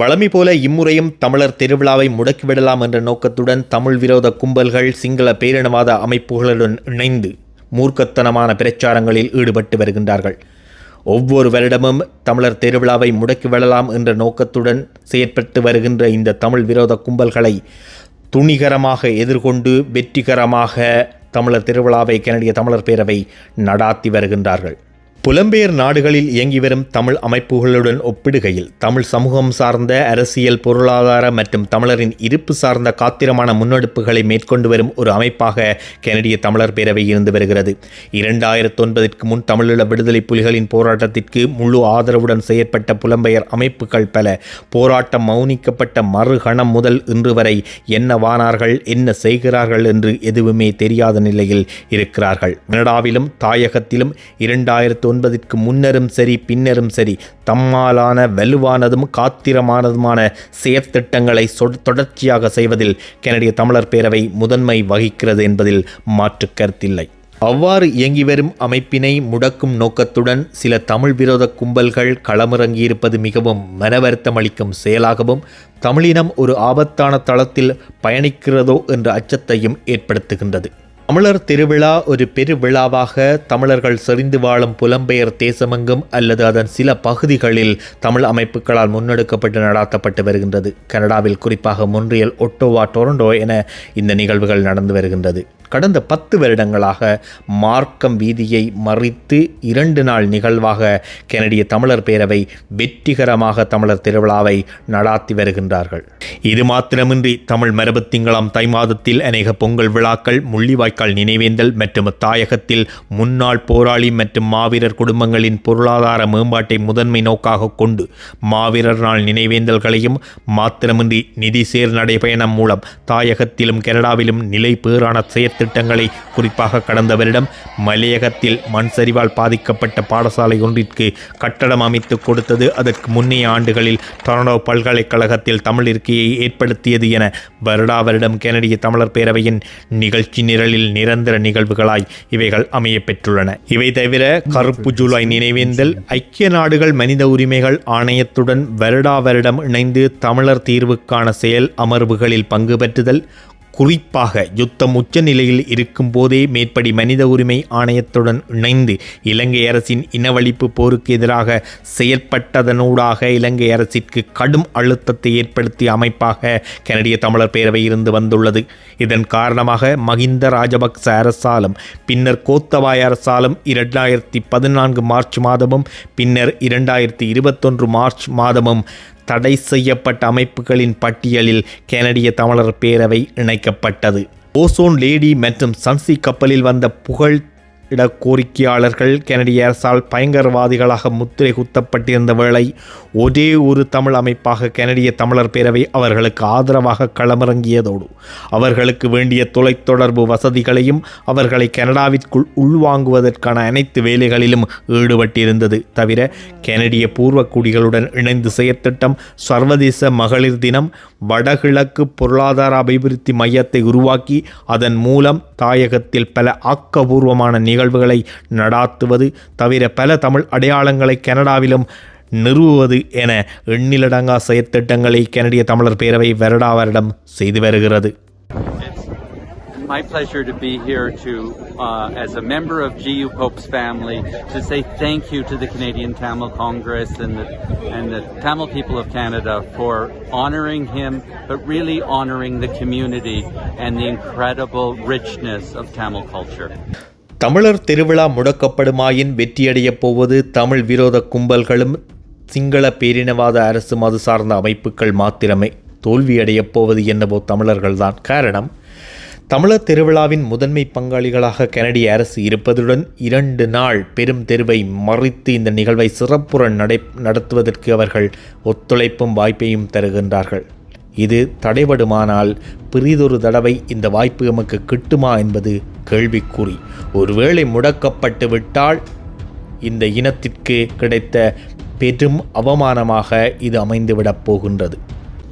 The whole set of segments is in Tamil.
வழமை போல இம்முறையும் தமிழர் திருவிழாவை முடக்கிவிடலாம் என்ற நோக்கத்துடன் தமிழ் விரோத கும்பல்கள் சிங்கள பேரினவாத அமைப்புகளுடன் இணைந்து மூர்க்கத்தனமான பிரச்சாரங்களில் ஈடுபட்டு வருகின்றார்கள். ஒவ்வொரு வருடமும் தமிழர் திருவிழாவை முடக்கிவிடலாம் என்ற நோக்கத்துடன் செயற்பட்டு வருகின்ற இந்த தமிழ் விரோத கும்பல்களை துணிகரமாக எதிர்கொண்டு வெற்றிகரமாக தமிழர் திருவிழாவை கனடிய தமிழர் பேரவை நடாத்தி வருகின்றார்கள். புலம்பெயர் நாடுகளில் இயங்கி வரும் தமிழ் அமைப்புகளுடன் ஒப்பிடுகையில் தமிழ் சமூகம் சார்ந்த அரசியல் பொருளாதார மற்றும் தமிழரின் இருப்பு சார்ந்த காத்திரமான முன்னெடுப்புகளை மேற்கொண்டு வரும் ஒரு அமைப்பாக கனடிய தமிழர் பேரவை இருந்து வருகிறது. இரண்டாயிரத்தி ஒன்பதிற்கு முன் தமிழீழ விடுதலை புலிகளின் போராட்டத்திற்கு முழு ஆதரவுடன் செயற்பட்ட புலம்பெயர் அமைப்புகள் பல. போராட்டம் மௌனிக்கப்பட்ட மறுகணம் முதல் இன்று வரை என்ன வானார்கள் என்ன செய்கிறார்கள் என்று எதுவுமே தெரியாத நிலையில் இருக்கிறார்கள். கனடாவிலும் தாயகத்திலும் இரண்டாயிரத்து ஒன்பதிற்கு முன்னரும் சரி பின்னரும் சரி தம்மாலான வலுவானதும் காத்திரமானதுமான செயற்திட்டங்களை தொடர்ச்சியாக செய்வதில் கனடிய தமிழர் பேரவை முதன்மை வகிக்கிறது என்பதில் மாற்று கருத்தில்லை. அவ்வாறு இயங்கி வரும் அமைப்பினை முடக்கும் நோக்கத்துடன் சில தமிழ் விரோத கும்பல்கள் களமிறங்கியிருப்பது மிகவும் மனவருத்தமளிக்கும் செயலாகவும் தமிழினம் ஒரு ஆபத்தான தளத்தில் பயணிக்கிறதோ என்ற அச்சத்தையும் ஏற்படுத்துகின்றது. தமிழர் திருவிழா ஒரு பெருவிழாவாக தமிழர்கள் செறிந்து வாழும் புலம்பெயர் தேசமெங்கும் அல்லது அதன் சில பகுதிகளில் தமிழ் அமைப்புகளால் முன்னெடுக்கப்பட்டு நடாத்தப்பட்டு வருகின்றது. கனடாவில் குறிப்பாக மொன்றியல் ஒட்டோவா டொரண்டோ என இந்த நிகழ்வுகள் நடந்து வருகின்றது. கடந்த பத்து வருடங்களாக மார்க்கம் வீதியை மறித்து இரண்டு நாள் நிகழ்வாக கெனடிய தமிழர் பேரவை வெற்றிகரமாக தமிழர் திருவிழாவை நடாத்தி வருகின்றார்கள். இது மாத்திரமின்றி தமிழ் மரபு திங்களாம் தை மாதத்தில் அநேக பொங்கல் விழாக்கள் முள்ளிவாய்க்கால் நினைவேந்தல் மற்றும் தாயகத்தில் முன்னாள் போராளி மற்றும் மாவீரர் குடும்பங்களின் பொருளாதார மேம்பாட்டை முதன்மை நோக்காக கொண்டு மாவீரர் நாள் நினைவேந்தல்களையும் மாத்திரமின்றி நிதி சேர் நடைபயணம் மூலம் தாயகத்திலும் கனடாவிலும் நிலை பேறான செயற்திட்டங்களை குறிப்பாக கடந்த வருடம் மலையகத்தில் மண் சரிவால் பாதிக்கப்பட்ட பாடசாலை ஒன்றிற்கு கட்டடம் அமைத்து கொடுத்தது. அதற்கு முன்னைய ஆண்டுகளில் டொரண்டோ பல்கலைக்கழகத்தில் தமிழ் இருக்கையை ஏற்படுத்தியது என வருடா வருடம் கெனடிய தமிழர் பேரவையின் நிகழ்ச்சி நிரலில் நிரந்தர நிகழ்வுகளாய் இவைகள் அமைய பெற்றுள்ளன இவை தவிர கருப்பு ஜூலை நினைவேந்தல் ஐக்கிய நாடுகள் மனித உரிமைகள் ஆணையத்துடன் வருடா வருடம் இணைந்து தமிழர் தீர்வுக்கான செயல் அமர்வுகளில் பங்கு பெற்றுதல் குறிப்பாக யுத்தம் உச்சநிலையில் இருக்கும்போதே மேற்படி மனித உரிமை ஆணையத்துடன் இணைந்து இலங்கை அரசின் இனவழிப்பு போருக்கு எதிராக செயற்பட்டதனூடாக இலங்கை அரசிற்கு கடும் அழுத்தத்தை ஏற்படுத்திய அமைப்பாக கனடிய தமிழர் பேரவை இருந்து வந்துள்ளது. இதன் காரணமாக மகிந்த ராஜபக்ச அரசாலும் பின்னர் கோத்தபாய அரசாலும் இரண்டாயிரத்தி பதினான்கு மார்ச் மாதமும் பின்னர் இரண்டாயிரத்தி இருபத்தொன்று மார்ச் மாதமும் தடை செய்யப்பட்ட அமைப்புகளின் பட்டியலில் கனடிய தமிழர் பேரவை இணைக்கப்பட்டது. ஓசோன் லேடி மற்றும் சன்சி கப்பலில் வந்த புகழ் இட கோரிக்கையாளர்கள் கனடிய அரசால் பயங்கரவாதிகளாக முத்திரை குத்தப்பட்டிருந்த வேளை ஒரே ஒரு தமிழ் அமைப்பாக கெனடிய தமிழர் பேரவை அவர்களுக்கு ஆதரவாக களமிறங்கியதோடு அவர்களுக்கு வேண்டிய தொலைத்தொடர்பு வசதிகளையும் அவர்களை கனடாவிற்குள் உள்வாங்குவதற்கான அனைத்து வேலைகளிலும் ஈடுபட்டிருந்தது. தவிர கெனடிய பூர்வக்குடிகளுடன் இணைந்து செயற்திட்டம் சர்வதேச மகளிர் தினம் வடகிழக்கு பொருளாதார அபிவிருத்தி மையத்தை உருவாக்கி அதன் மூலம் தாயகத்தில் பல ஆக்கபூர்வமான நிகழ்வுகளை நடாத்துவது தவிர பல தமிழ் அடையாளங்களை கனடாவிலும் நிறுவுவது என எண்ணிலடங்கா செயற்திட்டங்களை கனடிய தமிழர் பேரவை வருடா வருடம் செய்து வருகிறது my pleasure to be here to, uh, as a member of GU Pope's family, to say thank you to the Canadian Tamil Congress and the, and the Tamil people of Canada for honoring him, but really honoring the community and the incredible richness of Tamil culture. தமிழர் திருவிழா முடக்கப்படுமாயின் வெற்றியடையப் போவது தமிழ் விரோத கும்பல்களும் சிங்கள பேரினவாத அரசு மது சார்ந்த அமைப்புகள் மாத்திரமே. தோல்வியடையப் போவது என்னவோ தமிழர்கள்தான். காரணம் தமிழர் திருவிழாவின் முதன்மை பங்காளிகளாக கனடிய அரசு இருப்பதுடன் இரண்டு நாள் பெரும் தெருவை மறித்து இந்த நிகழ்வை சிறப்புற நடை நடத்துவதற்கு அவர்கள் ஒத்துழைப்பும் வாய்ப்பையும் தருகின்றார்கள். இது தடைபடுமானால் பிறிதொரு தடவை இந்த வாய்ப்பு எமக்கு கிட்டுமா என்பது கேள்விக்குறி. ஒருவேளை முடக்கப்பட்டு விட்டால் இந்த இனத்திற்கு கிடைத்த பெரும் அவமானமாக இது அமைந்துவிடப் போகின்றது.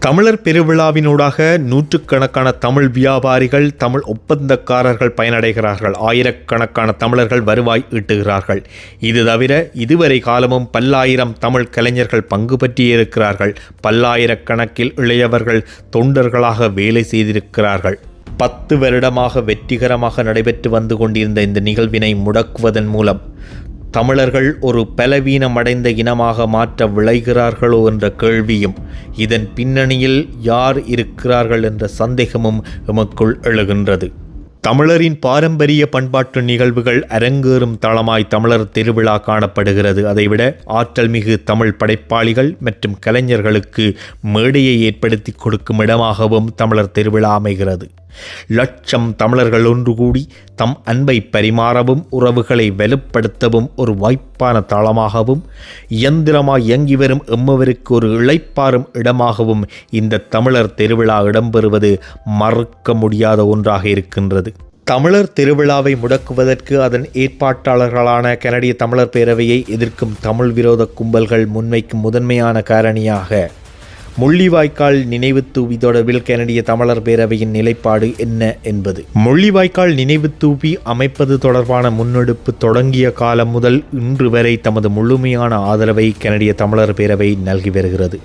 தமிழர் பெருவிழாவினூடாக நூற்றுக்கணக்கான தமிழ் வியாபாரிகள் தமிழ் ஒப்பந்தக்காரர்கள் பயனடைகிறார்கள். ஆயிரக்கணக்கான தமிழர்கள் வருவாய் ஈட்டுகிறார்கள். இது தவிர இதுவரை காலமும் பல்லாயிரம் தமிழ் கலைஞர்கள் பங்கு பற்றியிருக்கிறார்கள். பல்லாயிரக்கணக்கில் இளையவர்கள் தொண்டர்களாக வேலை செய்திருக்கிறார்கள். பத்து வருடமாக வெற்றிகரமாக நடைபெற்று வந்து கொண்டிருந்த இந்த நிகழ்வினை முடக்குவதன் மூலம் தமிழர்கள் ஒரு பலவீனமடைந்த இனமாக மாற்ற விளைகிறார்களோ என்ற கேள்வியும் இதன் பின்னணியில் யார் இருக்கிறார்கள் என்ற சந்தேகமும் எமக்குள் எழுகின்றது. தமிழரின் பாரம்பரிய பண்பாட்டு நிகழ்வுகள் அரங்கேறும் தளமாய் தமிழர் திருவிழா காணப்படுகிறது. அதைவிட ஆற்றல் மிகு தமிழ் படைப்பாளிகள் மற்றும் கலைஞர்களுக்கு மேடையை ஏற்படுத்தி கொடுக்கும் இடமாகவும் தமிழர் திருவிழா அமைகிறது. லட்சம் தமிழர்கள் ஒன்று கூடி தம் அன்பை பரிமாறவும் உறவுகளை வலுப்படுத்தவும் ஒரு வாய்ப்பான தளமாகவும் இயந்திரமாய் இயங்கி வரும் எம்மவருக்கு ஒரு இளைப்பாறும் இடமாகவும் இந்த தமிழர் திருவிழா இடம்பெறுவது மறுக்க முடியாத ஒன்றாக இருக்கின்றது. தமிழர் திருவிழாவை முடக்குவதற்கு அதன் ஏற்பாட்டாளர்களான கனடிய தமிழர் பேரவையை எதிர்க்கும் தமிழ் விரோத கும்பல்கள் முன்வைக்கும் முதன்மையான காரணியாக முள்ளிவாய்க்கால் நினைவு தூவி தொடர்பில் கனடிய தமிழர் பேரவையின் நிலைப்பாடு என்ன என்பது? முள்ளிவாய்க்கால் நினைவு தூவி அமைப்பது தொடர்பான முன்னெடுப்பு தொடங்கிய காலம் முதல் இன்று வரை தமது முழுமையான ஆதரவை கனடிய தமிழர் பேரவை நல்கி வருகிறது.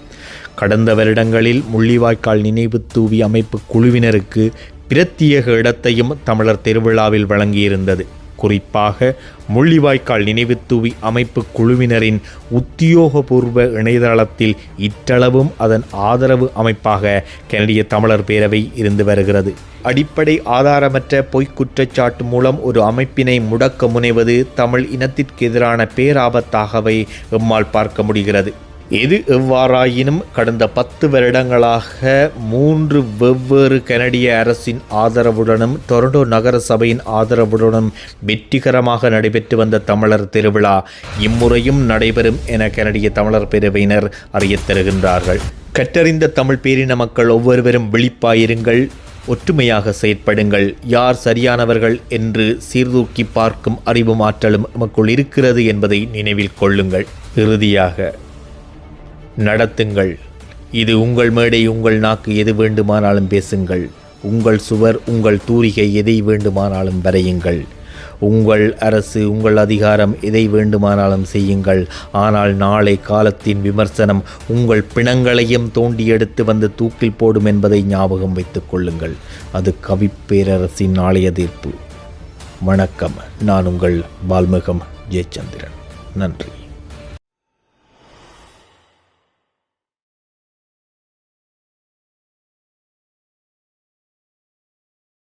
கடந்த வருடங்களில் முள்ளிவாய்க்கால் நினைவு தூவி அமைப்பு குழுவினருக்கு பிரத்யேக இடத்தையும் தமிழர் திருவிழாவில் வழங்கியிருந்தது. குறிப்பாக முள்ளிவாய்க்கால் நினைவு தூவி அமைப்பு குழுவினரின் உத்தியோகபூர்வ இணையதளத்தில் இற்றளவும் அதன் ஆதரவு அமைப்பாக கனடிய தமிழர் பேரவை இருந்து வருகிறது. அடிப்படை ஆதாரமற்ற பொய்க் குற்றச்சாட்டு மூலம் ஒரு அமைப்பினை முடக்க முனைவது தமிழ் இனத்திற்கு எதிரான பேராபத்தாகவே எம்மால் பார்க்க முடிகிறது. எது எவ்வாறாயினும் கடந்த பத்து வருடங்களாக மூன்று வெவ்வேறு கனடிய அரசின் ஆதரவுடனும் டொரண்டோ நகர சபையின் ஆதரவுடனும் வெற்றிகரமாக நடைபெற்று வந்த தமிழர் திருவிழா இம்முறையும் நடைபெறும் என கனடிய தமிழர் பேரவையினர் அறியத் தருகின்றார்கள் கற்றறிந்த தமிழ் பேரின மக்கள் ஒவ்வொருவரும் விழிப்பாயிருங்கள் ஒற்றுமையாக செயற்படுங்கள். யார் சரியானவர்கள் என்று சீர்தூக்கி பார்க்கும் அறிவு மாற்றலும் நமக்குள் இருக்கிறது என்பதை நினைவில் கொள்ளுங்கள். இறுதியாக நடத்துங்கள். இது உங்கள் மேடை உங்கள் நாக்கு எது வேண்டுமானாலும் பேசுங்கள். உங்கள் சுவர் உங்கள் தூரிகை எதை வேண்டுமானாலும் வரையுங்கள். உங்கள் அரசு உங்கள் அதிகாரம் எதை வேண்டுமானாலும் செய்யுங்கள். ஆனால் நாளை காலத்தின் விமர்சனம் உங்கள் பிணங்களையும் தோண்டி எடுத்து வந்து தூக்கில் போடும் என்பதை ஞாபகம் வைத்துக் கொள்ளுங்கள். அது கவிப்பேரரசின் நாளைய தீர்ப்பு. வணக்கம். நான் உங்கள் பால்முகம் ஜெயச்சந்திரன். நன்றி.